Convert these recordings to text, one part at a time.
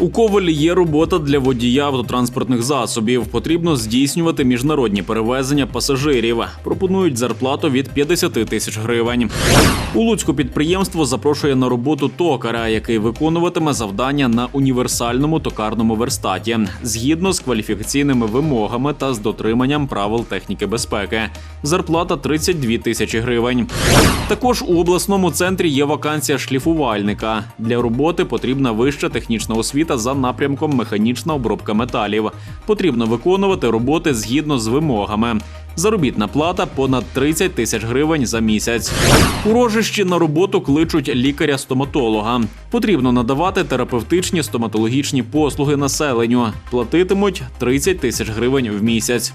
У Ковелі є робота для водія автотранспортних засобів. Потрібно здійснювати міжнародні перевезення пасажирів. Пропонують зарплату від 50 тисяч гривень. У Луцьку підприємство запрошує на роботу токара, який виконуватиме завдання на універсальному токарному верстаті згідно з кваліфікаційними вимогами та з дотриманням правил техніки безпеки. Зарплата 32 тисячі гривень. Також у обласному центрі є вакансія шліфувальника. Для роботи потрібна вища технічна освіта за напрямком механічна обробка металів. Потрібно виконувати роботи згідно з вимогами. Заробітна плата понад 30 тисяч гривень за місяць. У рожищі на роботу кличуть лікаря-стоматолога. Потрібно надавати терапевтичні стоматологічні послуги населенню. Платитимуть 30 тисяч гривень в місяць.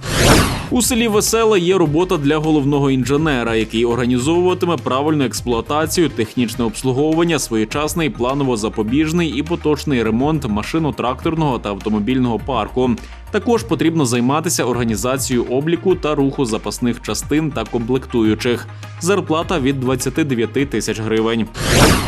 У селі Веселе є робота для головного інженера, який організовуватиме правильну експлуатацію, технічне обслуговування, своєчасний планово-запобіжний і поточний ремонт машино-тракторного та автомобільного парку. Також потрібно займатися організацією обліку та руху запасних частин та комплектуючих. Зарплата від 29 тисяч гривень.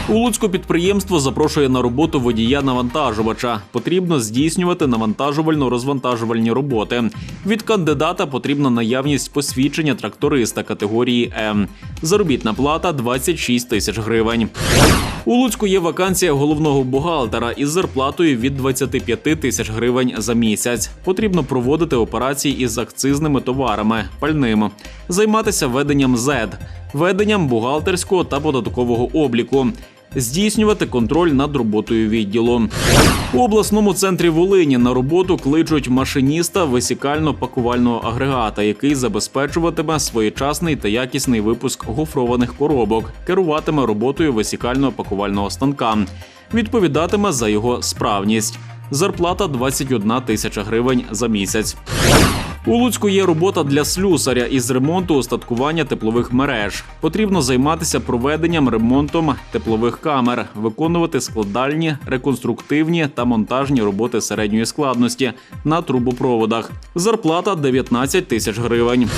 У Луцьку підприємство запрошує на роботу водія навантажувача. Потрібно здійснювати навантажувально-розвантажувальні роботи. Від кандидата потрібна наявність посвідчення тракториста категорії М. Заробітна плата 26 тисяч гривень. У Луцьку є вакансія головного бухгалтера із зарплатою від 25 тисяч гривень за місяць. Потрібно проводити операції із акцизними товарами, пальним, займатися веденням ЗЕД, веденням бухгалтерського та податкового обліку. Здійснювати контроль над роботою відділу у обласному центрі Волині на роботу кличуть машиніста висікально-пакувального агрегата, який забезпечуватиме своєчасний та якісний випуск гофрованих коробок, керуватиме роботою висікально-пакувального станка, відповідатиме за його справність. Зарплата 21 тисяча гривень за місяць. У Луцьку є робота для слюсаря із ремонту устаткування теплових мереж. Потрібно займатися проведенням ремонтом теплових камер, виконувати складальні, реконструктивні та монтажні роботи середньої складності на трубопроводах. Зарплата 19 тисяч гривень.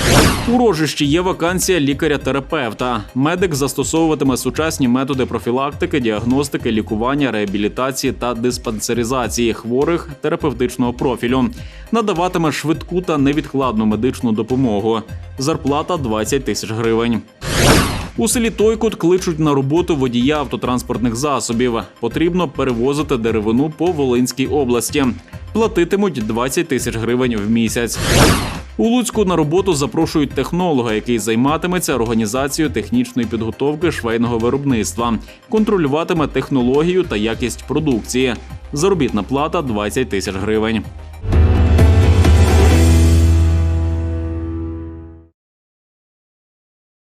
У рожищі є вакансія лікаря-терапевта. Медик застосовуватиме сучасні методи профілактики, діагностики, лікування, реабілітації та диспансеризації хворих терапевтичного профілю. Надаватиме швидку та невідкладну медичну допомогу. Зарплата 20 тисяч гривень. У селі Тойкут кличуть на роботу водія автотранспортних засобів. Потрібно перевозити деревину по Волинській області. Платитимуть 20 тисяч гривень в місяць. У Луцьку на роботу запрошують технолога, який займатиметься організацією технічної підготовки швейного виробництва, контролюватиме технологію та якість продукції. Заробітна плата 20 тисяч гривень.